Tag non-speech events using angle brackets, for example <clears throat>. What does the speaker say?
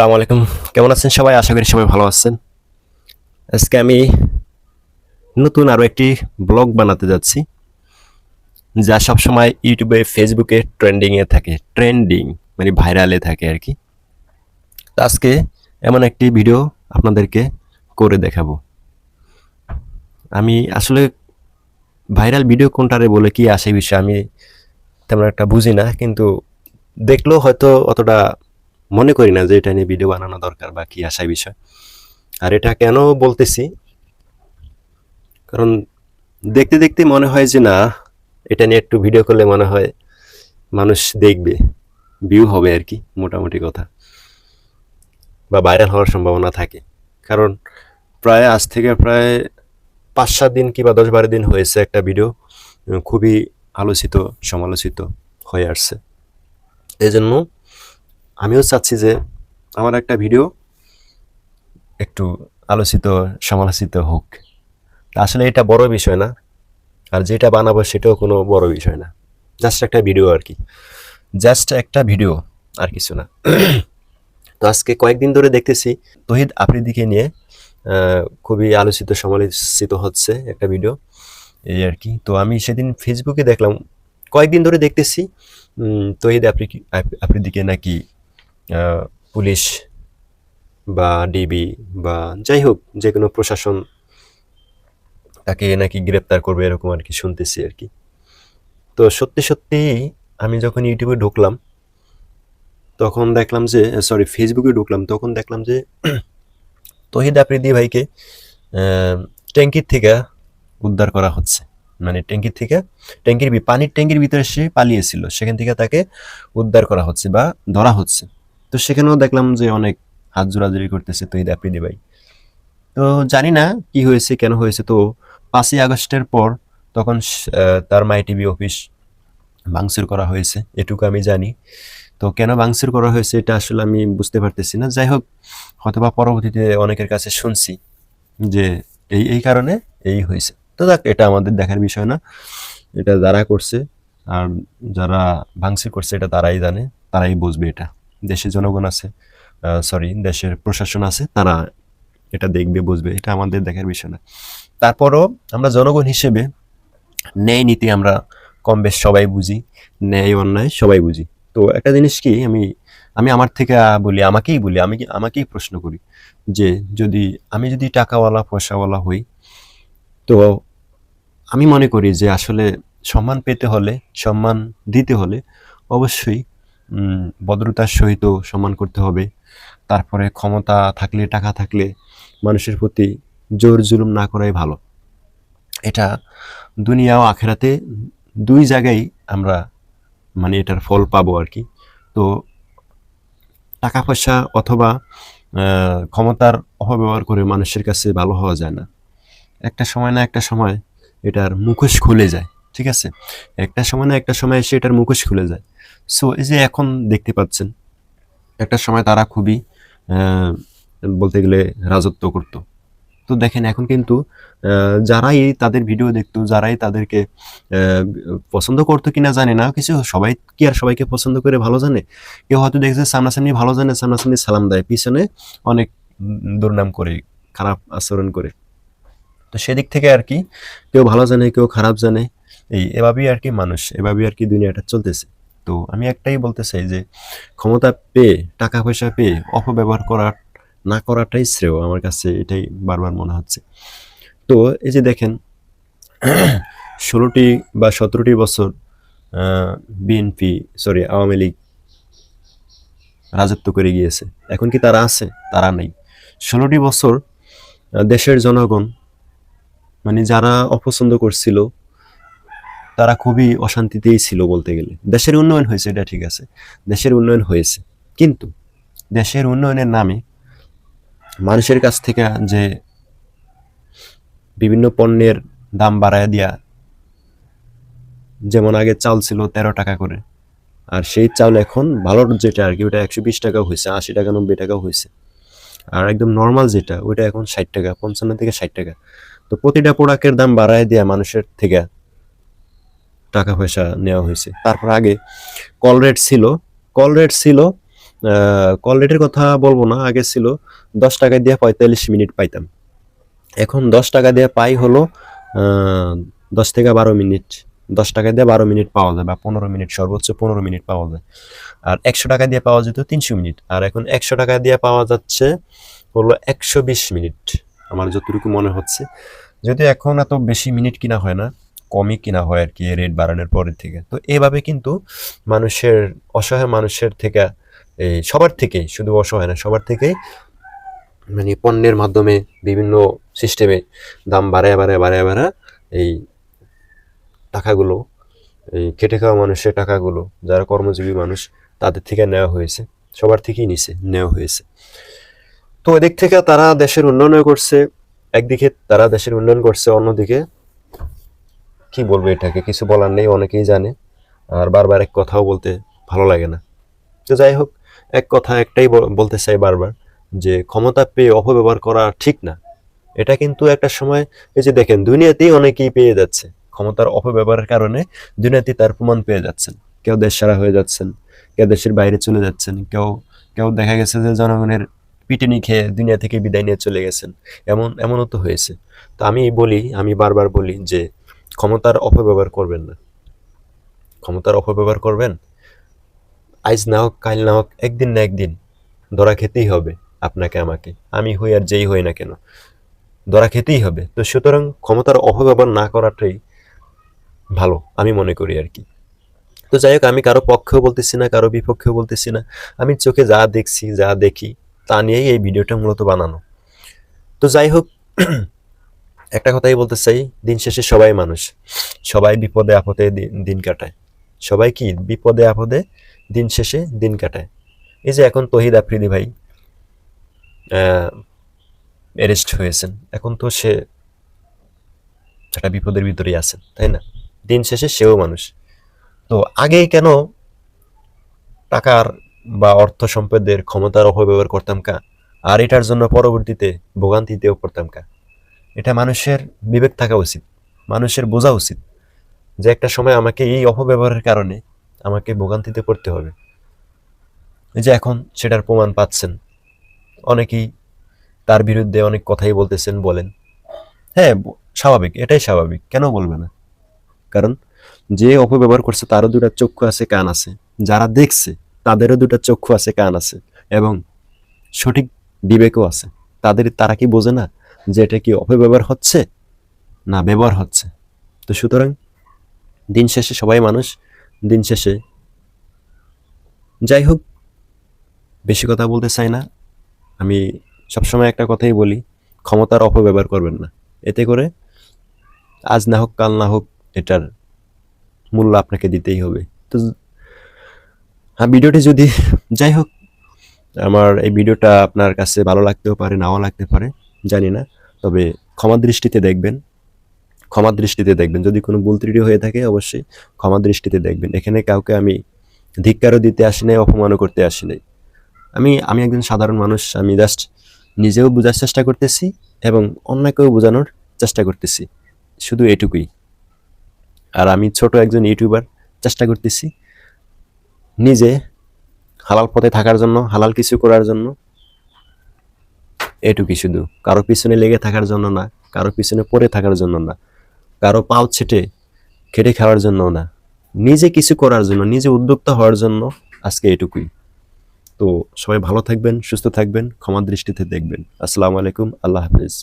আসসালামু আলাইকুম। কেমন আছেন সবাই? আশা করি সবাই ভালো আছেন। আজকে আমি নতুন আরও একটি ব্লগ বানাতে যাচ্ছি, যা সবসময় ইউটিউবে, ফেসবুকে ট্রেন্ডিংয়ে থাকে। ট্রেন্ডিং মানে ভাইরালে থাকে আর কি। আজকে এমন একটি ভিডিও আপনাদেরকে করে দেখাবো। আমি আসলে ভাইরাল ভিডিও কোনটারে বলে কি আসে বিষয়ে আমি তেমন একটা বুঝি না, কিন্তু দেখলেও হয়তো অতটা মনে করি না যে এটা নিয়ে ভিডিও বানানো দরকার বা কি আশা বিষয়। আর এটা কেন বলতেছি? কারণ দেখতে দেখতে মনে হয় যে না, এটা নিয়ে একটু ভিডিও করলে মনে হয় মানুষ দেখবে ভিউ হবে আর কি, মোটামুটি কথা। বা ভাইরাল হওয়ার সম্ভাবনা থাকে। কারণ প্রায় আজ থেকে প্রায় পাঁচ সাত দিন কিংবা দশ বারো দিন হয়েছে একটা ভিডিও খুবই আলোচিত, সমালোচিত হয়ে আসছে। এই জন্য আমিও চাচ্ছি যে আমার একটা ভিডিও একটু আলোচিত, সমালোচিত হোক। আসলে এটা বড় বিষয় না। আর যেটা বানাবো সেটাও কোনো বড় বিষয় না। জাস্ট একটা ভিডিও আর কি। জাস্ট একটা ভিডিও আর কিছু না। তো আজকে কয়েকদিন ধরে দেখতেছি, তহিদ আফ্রিদিকে নিয়ে খুবই আলোচিত, সমালোচিত হচ্ছে একটা ভিডিও। এই আর কি। তো আমি সেদিন ফেসবুকে দেখলাম, কয়েকদিন ধরে দেখতেছি তহিদ আফ্রিকি আফ- আফ্রিদিকে নাকি পুলিশ বা ডিবি বা যাই হোক যে কোনো প্রশাসন তাকে নাকি গ্রেপ্তার করবে এরকম আর কি শুনতেছি আর কি। তো সত্যি সত্যি আমি যখন ইউটিউবে ঢুকলাম, তখন দেখলাম যে সরি ফেসবুকে ঢুকলাম, তখন দেখলাম যে <clears throat> তহিদ আফ্রিদি ভাইকে ট্যাঙ্কির থেকে উদ্ধার করা হচ্ছে। মানে ট্যাঙ্কির থেকে, ট্যাঙ্কির পানির ট্যাঙ্কির ভিতরে সে পালিয়েছিল, সেখান থেকে তাকে উদ্ধার করা হচ্ছে বা ধরা হচ্ছে। তো সেখানেও দেখলাম যে অনেক হাত জোড়াজুড়ি করতেছে তো তহিদ আফ্রিদি ভাই। তো জানি না কি হয়েছে, কেন হয়েছে। তো পাঁচই আগস্টের পর তখন তার মাই টিভি অফিস ভাঙচুর করা হয়েছে, এটুকু আমি জানি। তো কেন ভাঙচুর করা হয়েছে এটা আসলে আমি বুঝতে পারতেছি না। যাই হোক, হয়তোবা পরবর্তীতে অনেকের কাছে শুনছি যে এই এই কারণে এই হয়েছে। তো দেখ এটা আমাদের দেখার বিষয় না। এটা যারা করছে আর যারা ভাঙচুর করছে, এটা তারাই জানে, তারাই বুঝবে এটা। দেশের জনগণ আছে সরি দেশের প্রশাসন আছে, তারা এটা দেখবে, বুঝবে, এটা আমাদের দেখার বিষয় না। তারপরও আমরা জনগণ হিসেবে ন্যায় নীতি আমরা কম বেশ সবাই বুঝি, ন্যায় অন্যায় সবাই বুঝি। তো একটা জিনিস কি, আমি আমি আমার থেকে বলি, আমাকেই বলি, আমি আমাকেই প্রশ্ন করি যে যদি আমি যদি টাকাওয়ালা, পয়সাওয়ালা হই, তো আমি মনে করি যে আসলে সম্মান পেতে হলে, সম্মান দিতে হলে অবশ্যই ভদ্রতার সহিত সম্মান করতে হবে। তারপরে ক্ষমতা থাকলে, টাকা থাকলে মানুষের প্রতি জোর জুলুম না করাই ভালো। এটা দুনিয়া ও আখেরাতে দুই জায়গায় আমরা মানে এটার ফল পাবো আর কি। তো টাকা পয়সা অথবা ক্ষমতার অপব্যবহার করে মানুষের কাছে ভালো হওয়া যায় না। একটা সময় না একটা সময় এটার মুখোশ খুলে যায়, ঠিক আছে? একটা সময় না একটা সময় এসে এটার মুখোশ খুলে যায়। সো এই যে এখন দেখতে পাচ্ছেন, একটা সময় তারা খুবই বলতে গেলে রাজত্ব করতো। তো দেখেন, এখন কিন্তু যারাই তাদের ভিডিও দেখতো, যারাই তাদেরকে পছন্দ করতো কিনা জানে না, কিছু সবাই কি আর সবাইকে পছন্দ করে ভালো জানে? কেউ হয়তো দেখছে সামনাসামনি ভালো জানে, সামনাসামনি সালাম দেয়, পিছনে অনেক দুর্নাম করে, খারাপ আচরণ করে। তো সেদিক থেকে আর কি, কেউ ভালো জানে, কেউ খারাপ জানে, এই এভাবেই আর কি মানুষ, এভাবেই আর কি দুনিয়াটা চলতেছে। তো আমি একটাই বলতে চাই যে ক্ষমতা পেয়ে, টাকা পয়সা পেয়ে অপব্যবহার করার না করাটাই শ্রেয় আমার কাছে, এটাই বারবার মনে হচ্ছে। তো এই যে দেখেন, <clears throat> ষোলোটি বা সতেরোটি বছর বিএনপি সরি আওয়ামী লীগ রাজত্ব করে গিয়েছে। এখন কি তারা আছে? তারা নেই। ষোলোটি বছর দেশের জনগণ মানে যারা অপছন্দ করছিল তারা খুবই অশান্তিতেই ছিল বলতে গেলে। দেশের উন্নয়ন হয়েছে, এটা ঠিক আছে। দেশের উন্নয়ন হয়েছে। কিন্তু দেশের উন্নয়নের নামে মানুষের কাছ থেকে যে বিভিন্ন পণ্যের দাম বাড়ায় দেয়া, যেমন আগে চাল ছিল তেরো টাকা করে, আর সেই চাল এখন ভালো যেটা আর কি, ওটা একশো বিশ টাকাও হয়েছে, আশি টাকা, নব্বই টাকাও হয়েছে। আর একদম নর্মাল যেটা, ওইটা এখন ষাট টাকা, পঞ্চান্ন থেকে ষাট টাকা। তো প্রতিটা প্রোডাক্টের দাম বাড়ায় দেয়া মানুষের থেকে টাকা পয়সা নেওয়া হয়েছে। তারপর আগে কল রেট ছিল, কল রেট ছিল কল রেটের কথা বলব না, আগে ছিল দশ টাকা দিয়ে পঁয়তাল্লিশ মিনিট পাইতাম। এখন দশ টাকা দিয়ে পাই হলো দশ থেকে বারো মিনিট। দশ টাকা দিয়ে বারো মিনিট পাওয়া যায় বা পনেরো মিনিট, সর্বোচ্চ পনেরো মিনিট পাওয়া যায়। আর একশো টাকা দিয়ে পাওয়া যেত তিনশো মিনিট। আর এখন একশো টাকা দিয়ে পাওয়া যাচ্ছে হলো একশো বিশ মিনিট। আমার যতটুকু মনে হচ্ছে। যদি এখন এত বেশি মিনিট কিনা হয় না কমই কিনা হয় আর কি রেট বাড়ানোর পরের থেকে। তো এভাবে কিন্তু মানুষের, অসহায় মানুষের থেকে, এই সবার থেকেই, শুধু অসহায় না, সবার থেকেই মানে পণ্যের মাধ্যমে বিভিন্ন সিস্টেমে দাম বাড়ায় বাড়ায় বাড়ায় বাড়া এই টাকাগুলো, এই খেটে খাওয়া মানুষের টাকাগুলো, যারা কর্মজীবী মানুষ, তাদের থেকে নেওয়া হয়েছে, সবার থেকেই নিছে, নেওয়া হয়েছে। তো এদিক থেকে তারা দেশের উন্নয়ন করছে, একদিকে তারা দেশের উন্নয়ন করছে, অন্যদিকে কি বলব এটাকে? কিছু বলার নেই, অনেকেই জানে। আর বারবার এক কথাও বলতে ভালো লাগে না। তো যাই হোক, এক কথা একটাই বলতে চাই বারবার যে ক্ষমতা পেয়ে অপব্যবহার করা ঠিক না। এটা কিন্তু একটা সময়, এই যে দেখেন, দুনিয়াতেই অনেকেই পেয়ে যাচ্ছে। ক্ষমতার অপব্যবহারের কারণে দুনিয়াতেই তার প্রমাণ পেয়ে যাচ্ছেন। কেউ দেশ সারা হয়ে যাচ্ছেন, কেউ দেশের বাইরে চলে যাচ্ছেন, কেউ কেউ দেখা গেছে যে জনগণের পিটুনি খেয়ে দুনিয়া থেকে বিদায় নিয়ে চলে গেছেন। এমন, এমনও তো হয়েছে। তো আমি বলি, আমি বারবার বলি যে ক্ষমতার অপব্যবহার করবেন না। ক্ষমতার অপব্যবহার করবেন? আজ না হোক, কাল না হোক, একদিন না একদিন ধরা খেতেই হবে আপনাকে, আমাকে। আমি হই আর যেই হই না কেন, ধরা খেতেই হবে। তো সুতরাং ক্ষমতার অপব্যবহার না করাটাই ভালো, আমি মনে করি আর কি। তো যাই হোক, আমি কারও পক্ষেও বলতেছি না, কারও বিপক্ষেও বলতেছি না। আমি চোখে যা দেখছি, যা দেখি, তা নিয়েই এই ভিডিওটা মূলত বানানো। তো যাই হোক একটা কথাই বলতে চাই, দিন শেষে সবাই মানুষ। সবাই বিপদে আপদে দিন- কাটায়। সবাই কি বিপদে আপদে দিন শেষে দিন কাটায়? এই যে এখন তহিদ আফ্রিদি ভাই অ্যারেস্ট হয়েছেন। এখন তো সে একটা বিপদের ভিতরেই আছেন, তাই না? দিন শেষে সেও মানুষ। তো আগে কেন টাকার বা অর্থ সম্পদের ক্ষমতার অপব্যবহার করতাম কা? আর এটার জন্য পরবর্তীতে ভোগান্তিতেও পড়তাম কা? এটা মানুষের বিবেক থাকা উচিত, মানুষের বোঝা উচিত যে একটা সময় আমাকে এই অপব্যবহারের কারণে আমাকে ভোগান্তিতে পড়তে হবে। এই যে এখন সেটার প্রমাণ পাচ্ছেন, অনেকেই তার বিরুদ্ধে অনেক কথাই বলতেছেন, বলেন। হ্যাঁ স্বাভাবিক, এটাই স্বাভাবিক, কেন বলবে না? কারণ যে অপব্যবহার করছে তারও দুটা চক্ষু আছে, কান আছে। যারা দেখছে, তাদেরও দুটা চক্ষু আছে, কান আছে। এবং সঠিক বিবেকও আছে। তাদের, তারা কি বোঝে না যে এটা কি অপব্যবহার হচ্ছে? না, ব্যবহার হচ্ছে। তো সুতরাং দিন শেষে সবাই মানুষ, দিন শেষে যাই হোক, বেশি কথা বলতে চাই না। আমি সবসময় একটা কথাই বলি, ক্ষমতার অপব্যবহার করবেন না। এতে করে আজ না হোক, কাল না হোক, এটার মূল্য আপনাকে দিতেই হবে। তো হ্যাঁ ভিডিওটি যদি, যাই হোক, আমার এই ভিডিওটা আপনার কাছে ভালো লাগতেও পারে, নাও লাগতে পারে। জানি না, তবে ক্ষমা দৃষ্টিতে দেখবেন, ক্ষমা দৃষ্টিতে দেখবেন। যদি কোনো ভুল ত্রুটি হয়ে থাকে অবশ্যই ক্ষমা দৃষ্টিতে দেখবেন। এখানে কাউকে আমি ধিক্কারও দিতে আসি নাই, অপমানও করতে আসি নাই। আমি আমি একজন সাধারণ মানুষ, আমি জাস্ট নিজেও বোঝার চেষ্টা করতেছি এবং অন্যকেও বোঝানোর চেষ্টা করতেছি। শুধু এটুকুই। আর আমি ছোট একজন ইউটিউবার, চেষ্টা করতেছি নিজে হালাল পথে থাকার জন্য, হালাল কিছু করার জন্য এটুকুই শুধু। কারও পিছনে লেগে থাকার জন্য না, কারও পিছনে পড়ে থাকার জন্য না, কারও পাও ছেটে খেটে খাওয়ার জন্য না। নিজে কিছু করার জন্য, নিজে উদ্যোক্তা হওয়ার জন্য আজকে এটুকুই। তো সবাই ভালো থাকবেন, সুস্থ থাকবেন ক্ষমা দৃষ্টিতে দেখবেন। আসসালামু আলাইকুম, আল্লাহ হাফিজ।